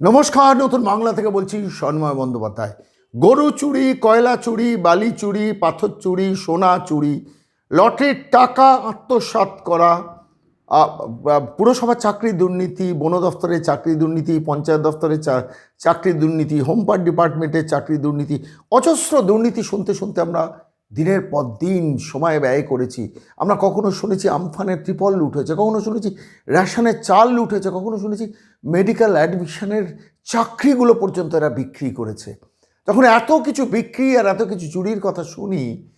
নমস্কার, নতুন বাংলা থেকে বলছি সন্ময় বন্দ্যোপাধ্যায়। গরু চুরি, কয়লা চুরি, বালি চুরি, পাথর চুরি, সোনা চুরি লটারির টাকা আত্মসাৎ করা পুরসভার চাকরি দুর্নীতি, বন দফতরের চাকরি দুর্নীতি, পঞ্চায়েত দফতরের চাকরি দুর্নীতি হোমপার ডিপার্টমেন্টের চাকরি দুর্নীতি, অজস্র দুর্নীতি শুনতে শুনতে আমরা দিনের পর দিন সময় ব্যয় করেছি। আমরা কখনো শুনেছি আমফানের ত্রিপল লুট হয়েছে, কখনো শুনেছি রেশনের চাল লুট হয়েছে, কখনো শুনেছি মেডিকেল অ্যাডমিশনের চাকরিগুলো পর্যন্ত এরা বিক্রি করেছে। যখন এত কিছু বিক্রি আর এত কিছু চুরির কথা শুনি,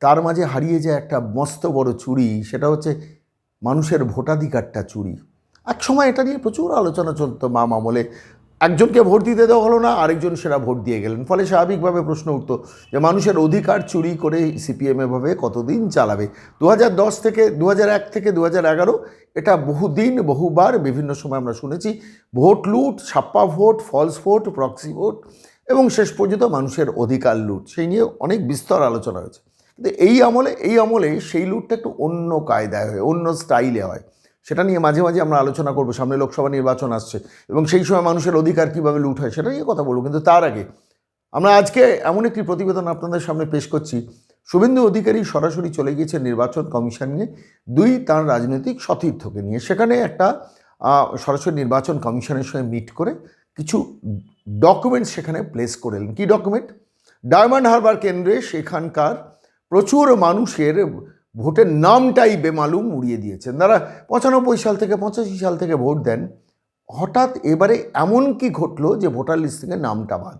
তার মাঝে হারিয়ে যায় একটা মস্ত বড় চুরি, সেটা হচ্ছে মানুষের ভোটাধিকারটা চুরি। এক সময় এটা নিয়ে প্রচুর আলোচনা চলতো মা আমলে একজনকে ভোট দিতে দেওয়া হলো না, আরেকজন সেরা ভোট দিয়ে গেলেন। ফলে স্বাভাবিকভাবে প্রশ্ন উঠত যে মানুষের অধিকার চুরি করে সিপিএম এভাবে কতদিন চালাবে? দু থেকে দু থেকে দু এটা বহুদিন, বহুবার বিভিন্ন সময় আমরা শুনেছি, ভোট লুট, ছাপ্পা vote, false vote, proxy vote এবং শেষ পর্যন্ত মানুষের অধিকার লুট, সেই নিয়ে অনেক বিস্তর আলোচনা হয়েছে। কিন্তু এই আমলে এই আমলে সেই লুটটা একটু অন্য কায়দায় হয়, অন্য স্টাইলে হয়। সেটা নিয়ে মাঝে মাঝে আমরা আলোচনা করব। সামনে লোকসভা নির্বাচন আসছে এবং সেই সময় মানুষের অধিকার কীভাবে লুট হয় সেটা নিয়ে কথা বলব। কিন্তু তার আগে আমরা আজকে এমন একটি প্রতিবেদন আপনাদের সামনে পেশ করছি। শুভেন্দু অধিকারী সরাসরি চলে গিয়েছে নির্বাচন কমিশন নিয়ে, দুই তার রাজনৈতিক সতীর্থকে নিয়ে। সেখানে একটা সরাসরি নির্বাচন কমিশনের সঙ্গে মিট করে কিছু ডকুমেন্ট সেখানে প্লেস করলেন কী ডকুমেন্ট? ডায়মন্ড হারবার কেন্দ্রে সেখানকার প্রচুর মানুষের ভোটের নামটাই বেমালুম উড়িয়ে দিয়েছেন। তারা পঁচানব্বই সাল থেকে পঁচাশি সাল থেকে ভোট দেন। হঠাৎ এবারে এমন কি ঘটলো যে ভোটার লিস্ট থেকে নামটা বাদ?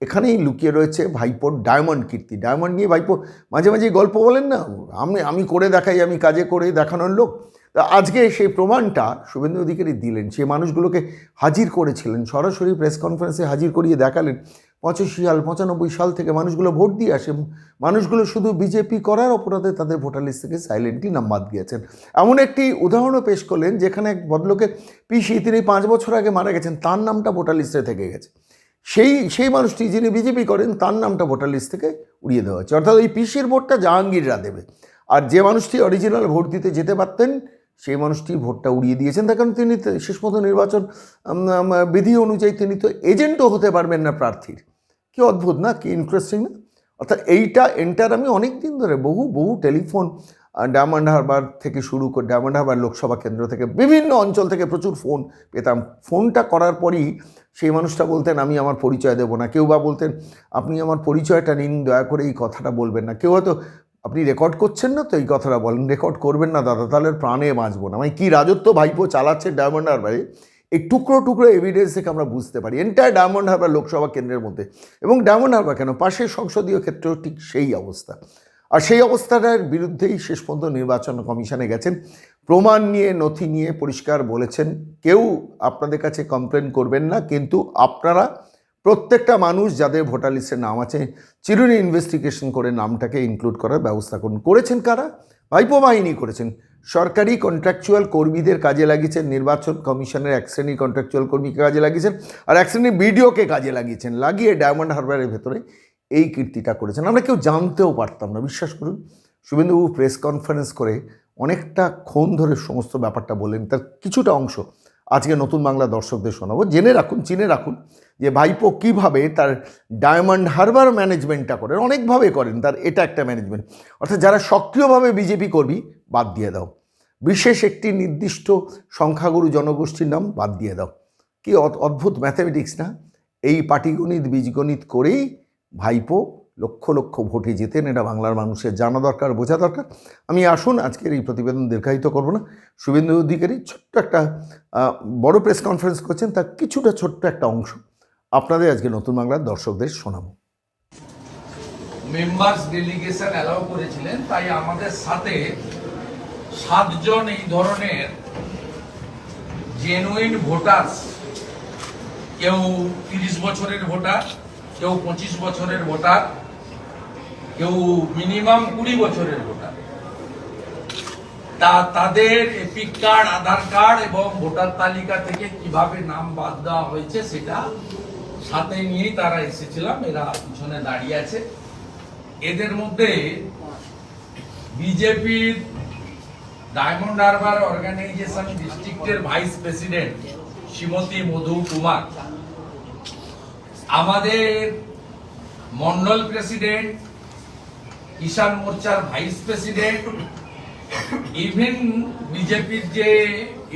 এখানেই লুকিয়ে রয়েছে ভাইপোর ডায়মন্ড কীর্তি। ডায়মন্ড নিয়ে ভাইপো মাঝে মাঝে গল্প বলেন না? আমি আমি করে দেখাই, আমি কাজে করে দেখানোর লোক। তা আজকে সেই প্রমাণটা শুভেন্দু অধিকারী দিলেন। সেই মানুষগুলোকে হাজির করেছিলেন। সরাসরি প্রেস কনফারেন্সে হাজির করিয়ে দেখালেন। পঁচাশি সাল, পঁচানব্বই সাল থেকে মানুষগুলো ভোট দিয়ে আসে। মানুষগুলো শুধু বিজেপি করার অপরাধে তাদের ভোটার লিস্ট থেকে সাইলেন্টলি নাম বাদ দিয়েছেন এমন একটি উদাহরণও পেশ করলেন, যেখানে এক ভদ্রলোকের পিসি, তিনি পাঁচ বছর আগে মারা গেছেন, তার নামটা ভোটার লিস্টে থেকে গেছে। সেই সেই মানুষটি যিনি বিজেপি করেন, তার নামটা ভোটার লিস্ট থেকে উড়িয়ে দেওয়া হচ্ছে অর্থাৎ ওই পিসির ভোটটা জাহাঙ্গীররা দেবে। আর যে মানুষটি অরিজিনাল ভোট দিতে যেতে পারতেন সেই মানুষটি ভোটটা উড়িয়ে দিয়েছেন, তার কারণ তিনি শেষ মতো নির্বাচন বিধি অনুযায়ী তিনি তো এজেন্টও হতে পারবেন না প্রার্থীর। কি অদ্ভুত না, কি ইন্টারেস্টিং না? অর্থাৎ এইটা এন্টার আমি অনেক দিন ধরে বহু বহু টেলিফোন ডায়মন্ড হারবার থেকে শুরু করে, ডায়মন্ড হারবার লোকসভা কেন্দ্র থেকে বিভিন্ন অঞ্চল থেকে প্রচুর ফোন পেতাম। ফোনটা করার পরই সেই মানুষটা বলতেন, আমি আমার পরিচয় দেবো না। কেউ বা বলতেন, আপনি আমার পরিচয়টা নিন, দয়া করে এই কথাটা বলবেন না। কেউ হয়তো আপনি রেকর্ড করছেন না তো? এই কথাটা বলেন রেকর্ড করবেন না দাদা, তাহলে প্রাণে বাঁচবো না। মানে কী রাজত্ব ভাইপো চালাচ্ছে ডায়মন্ড হারবারে, এই টুকরো টুকরো এভিডেন্স থেকে আমরা বুঝতে পারি। এন্টায়ার ডায়মন্ড হারবার লোকসভা কেন্দ্রের মধ্যে। এবং ডায়মন্ড হারবার কেন? পাশের সংসদীয় ক্ষেত্রেও ঠিক সেই অবস্থা। আর সেই অবস্থাটার বিরুদ্ধেই শেষ পর্যন্ত নির্বাচন কমিশনে গেছেন। প্রমাণ নিয়ে, নথি নিয়ে পরিষ্কার বলেছেন। কেউ আপনাদের কাছে কমপ্লেন করবেন না, কিন্তু আপনারা প্রত্যেকটা মানুষ যাদের ভোটার লিস্টে নাম আছে, চিরুনি ইনভেস্টিগেশন করে নামটাকে ইনক্লুড করার ব্যবস্থা করুন। করেছেন কারা? ভাইপো বাহিনী করেছেন। সরকারি কন্ট্রাকচুয়াল কর্মীদের কাজে লাগিয়েছেন, নির্বাচন কমিশনের এক শ্রেণির কন্ট্রাকচুয়াল কর্মীকে কাজে লাগিয়েছেন আর এক শ্রেণির বিডিওকে কাজে লাগিয়েছেন। লাগিয়ে ডায়মন্ড হারবারের ভেতরে এই কীর্তিটা করেছেন। আমরা কেউ জানতেও পারতাম না, বিশ্বাস করুন। শুভেন্দুবাবু প্রেস কনফারেন্স করে অনেকটা ক্ষণ ধরে সমস্ত ব্যাপারটা বললেন। তার কিছুটা অংশ আজকে নতুন বাংলা দর্শকদের শোনাবো। জেনে রাখুন, চিনে রাখুন যে ভাইপো কীভাবে তার ডায়মন্ড হারবার ম্যানেজমেন্টটা করেন, অনেকভাবে করেন, তার এটা একটা ম্যানেজমেন্ট। অর্থাৎ যারা সক্রিয়ভাবে বিজেপি কর্মী, বাদ দিয়ে দাও। বিশেষ একটি নির্দিষ্ট সংখ্যাগুরু জনগোষ্ঠীর নাম বাদ দিয়ে দাও। কি অদ্ভুত ম্যাথামেটিক্স না? এই পাটিগণিত, বীজগণিত করেই ভাইপো লক্ষ লক্ষ ভোটে যেতেন এটা বাংলার মানুষের জানা দরকার, বোঝা দরকার। আমি আসুন, আজকের এই প্রতিবেদন দীর্ঘায়িত করব না। শুভেন্দু অধিকারী ছোট্ট একটা বড় প্রেস কনফারেন্স করছেন, তার কিছুটা ছোট্ট একটা অংশ আপনাদের আজকে নতুন বাংলার দর্শকদের শোনাবো। মেম্বার্স ডেলিগেশন অ্যালাউ করেছিলেন, তাই আমাদের সাথে সাতজন এই ধরনের জেনুইন ভোটার্স কেউ তিরিশ বছরের ভোটার, কেউ পঁচিশ বছরের ভোটার কেউ মিনিমাম কুড়ি বছরের ভোটার। তা তাদের এপিক কার্ড আধার কার্ড এবং ভোটার তালিকা থেকে কীভাবে নাম বাদ দেওয়া হয়েছে সেটা সাথে নিয়েই তারা এসেছিলাম। এরা পিছনে দাঁড়িয়ে আছে। এদের মধ্যে বিজেপির ডায়মন্ড হারবার অর্গানাইজেশন ডিস্ট্রিক্টের ভাইস প্রেসিডেন্ট শ্রীমতী মধু কুমার। আমাদের মন্ডল প্রেসিডেন্ট কিষাণ মোর্চার ভাইস প্রেসিডেন্ট ইভেন বিজেপির যে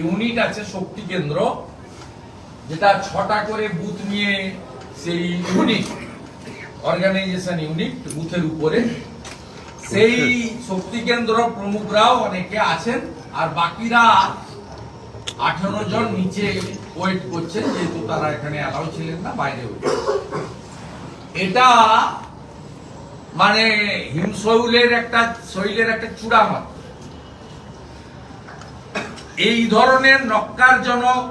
ইউনিট আছে শক্তি কেন্দ্র, যেটা ছটা করে বুথ নিয়ে সেই ইউনিট অর্গানাইজেশন ইউনিট বুথের উপরে, সেই শক্তি কেন্দ্র প্রমুখরাও অনেকে আছেন, আর বাকিরা আঠারো জন নিচে ওয়েট করছেন, যেহেতু তারা এখানে অ্যালাউ ছিলেন না, বাইরে এটা মানে হিমশৈলের একটা, শৈলের একটা চূড়া মাত্র এই ধরনের নক্কারজনক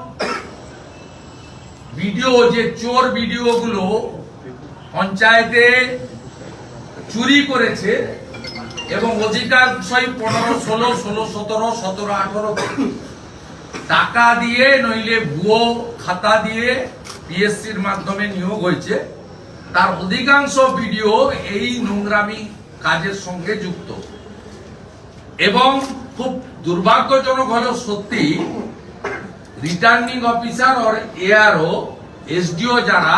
ভিডিও, যে চোর ভিডিওগুলো পঞ্চায়েতে চুরি করেছে এবং অধিকাংশই পনেরো, ষোলো ষোলো, সতেরো সতেরো, আঠারো, টাকা দিয়ে নইলে ভুয়ো খাতা দিয়ে পিএসসির মাধ্যমে নিয়োগ হয়েছে। তার অধিকাংশ ভিডিও এই নোংরামি কাজের সঙ্গে যুক্ত। এবং খুব দুর্ভাগ্যজনক হলেও সত্যি returning officer or ARO SDO যারা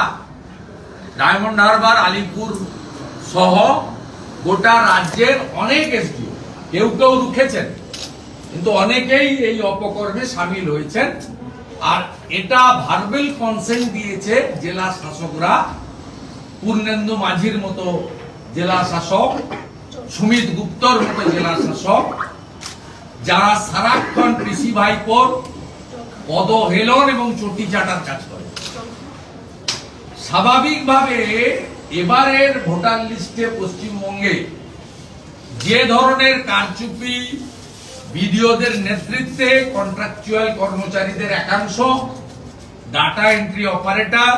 ডায়মন্ড হারবার আলিপুর সহ গোটা রাজ্যের অনেক এসডিও কেউ কেউ রুখেছেন, কিন্তু অনেকেই এই অপকর্মে সামিল হয়েছেন। আর এটা ভার্বেল কনসেন্ট দিয়েছে জেলা শাসকরা পূর্ণেন্দু মাঝির মতো জেলা শাসক, সুমিত গুপ্তর মতো জেলা শাসক, যারা সারাক্ষণ কৃষি ভাইপোর পদহেলন এবং চটি চাটার কাজ করে। স্বাভাবিকভাবে এবারের ভোটার লিস্টে পশ্চিমবঙ্গে যে ধরনের কারচুপি বিডিওদের নেতৃত্বে কন্ট্রাকচুয়াল কর্মচারীদের একাংশ ডাটা এন্ট্রি অপারেটর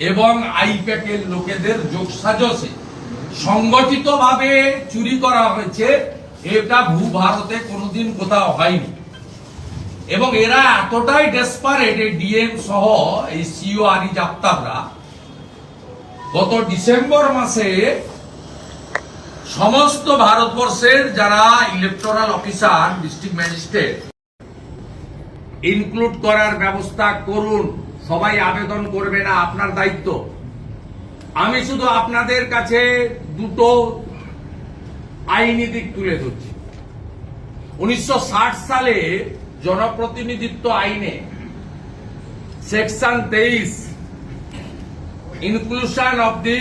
এবং আইপ্যাকের লোকেদের যোগসাজসে সংগঠিতভাবে চুরি করা হয়েছে, এটা ভূ ভারতে কোনোদিন কোথাও হয়নি। এবং এরা এতটাই ডেসপারেট এই ডিএম সহ এই সিও আরি জাপ্তাবরা গত ডিসেম্বর মাসে সমস্ত ভারতবর্ষের যারা electoral officer district magistrate include করার ব্যবস্থা করুন। সবাই আবেদন করবে না, আপনার দায়িত্ব। আমি শুধু আপনাদের কাছে দুটো আইনি দিক তুলে ধরছি। উনিশশো ষাট সালে জনপ্রতিনিধিত্ব আইনে সেকশন তেইশ, ইনক্লুশন অফ দি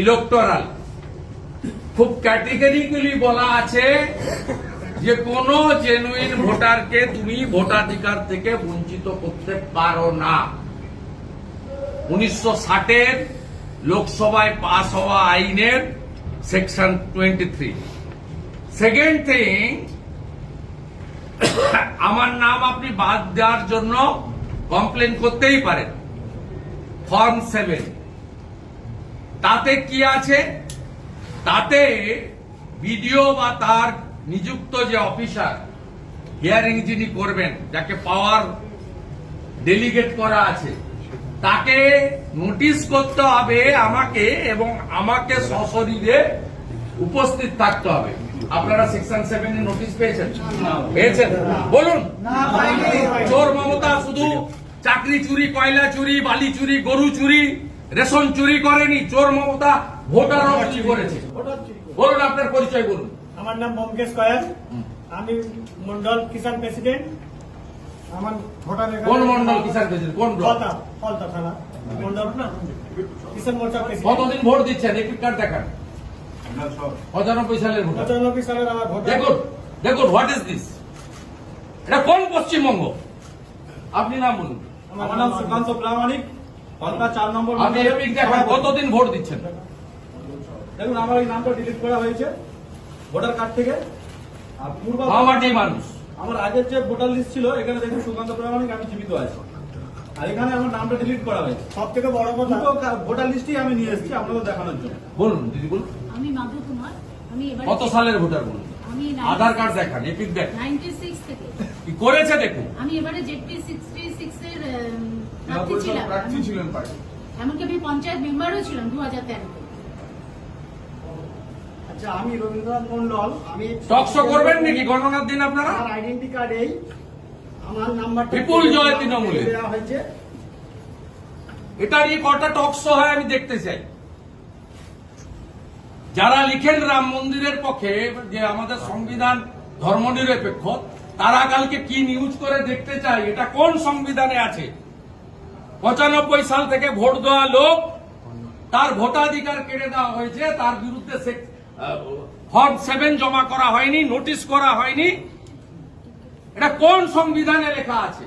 ইলেকটোরাল, খুব ক্যাটেগরিগুলি বলা আছে যে কোন জেনুইন ভোটারকে তুমি ভোটাধিকার থেকে বঞ্চিত করতে পারো না। উনিশশো ষাটের লোকসভায় পাস হওয়া আইনের section twenty three. Second thing, আমার নাম আপনি বাদ দেওয়ার জন্য কমপ্লেন করতেই পারেন। Form seven. তাতে কি আছে? তাতে ভিডিও বা তার নিযুক্ত যে অফিসার, হিয়ারিং যিনি করবেন, যাকে পাওয়ার ডেলিগেট করা আছে তাকে নোটিশ করতে হবে আমাকে এবং আমাকে সশরীরে উপস্থিত থাকতে হবে। আপনারা সেকশন সেভেন এর নোটিশ পেয়েছেন? পেয়েছেন? বলুন। চোর মমতা শুধু চাকরি চুরি কয়লা চুরি বালি চুরি গরু চুরি রেশন চুরি করেনি। চোর মমতা ভোটার চুরি করেছে। বলুন আপনার পরিচয় বলুন। আমার নাম ব্যোমকেশ কয়াল। আমি মন্ডল কিষাণ প্রেসিডেন্ট। আমার ভোটার কোন মন্ডল কিষাণ প্রেসিডেন্ট কোন ব্লক? ফলতা ফলতা থানা। মন্ডল না? কিষাণ মোর্চা প্রেসিডেন্ট কতদিন ভোট দিচ্ছেন? একটু কার্ড দেখান। পঁচানব্বই সালের ভোটার। পঁচানব্বই সালের আমার ভোটার। দেখুন দেখুন হোয়াট ইজ দিস এটা কোন পশ্চিমবঙ্গ? আপনি নাম বলুন। আমার নাম সুকান্ত প্রামাণিক ফলতা চার নম্বর আপনি এপিক দেখান কতদিন ভোট দিচ্ছেন? দেখুন আমার এই নামটা ডিলিট করা হয়েছে। ভোটার কার্ড থেকে। পূর্ব মানুষ। আমার আগের যে ভোটার লিস্ট ছিল এখানে দেখুন সুকান্ত প্রামাণিক আমি জীবিত আছি। আর এখানে আমার নামটা ডিলিট করা হয়েছে। সব থেকে বড় কথা ভোটার লিস্টই আমি নিয়ে এসেছি আপনাদের দেখানোর জন্য। বলুন দিদি বলুন। আমি মাধু কুমার। আমি এবারে কত সালের ভোটার বলুন? আমি আধার কার্ড দেখান এপিক দেখান। নাইনটি সিক্স থেকে। কি করেছে দেখুন? আমি এবারে জেডপি সিক্সটি সিক্স এর উম, প্রার্থী ছিলাম। এমনকি আমি পঞ্চায়েত মেম্বারও ছিলাম দু হাজার তেরোতে। আচ্ছা আমি রবীন্দ্রনাথ মন্ডল আমি টকশো করবেন নাকি? গণনার দিন আপনারা? আমার আইডেন্টি কার্ড এই আমার নাম্বারটা বিপুল জয় তৃণমূলের। দেওয়া হয়েছে। এটা নিয়ে কটা হয় আমি দেখতে চাই। যারা লিখেন রাম মন্দিরের পক্ষে যে আমাদের সংবিধান ধর্মনিরপেক্ষ তারা কালকে কি নিউজ করে দেখতে চাই? এটা কোন সংবিধানে আছে? পঁচানব্বই সাল থেকে ভোট দেওয়া লোক তার ভোটাধিকার কেড়ে দেওয়া হয়েছে তার বিরুদ্ধে ফর্ম সেভেন জমা করা হয়নি নোটিশ করা হয়নি। এটা কোন সংবিধানে লেখা আছে?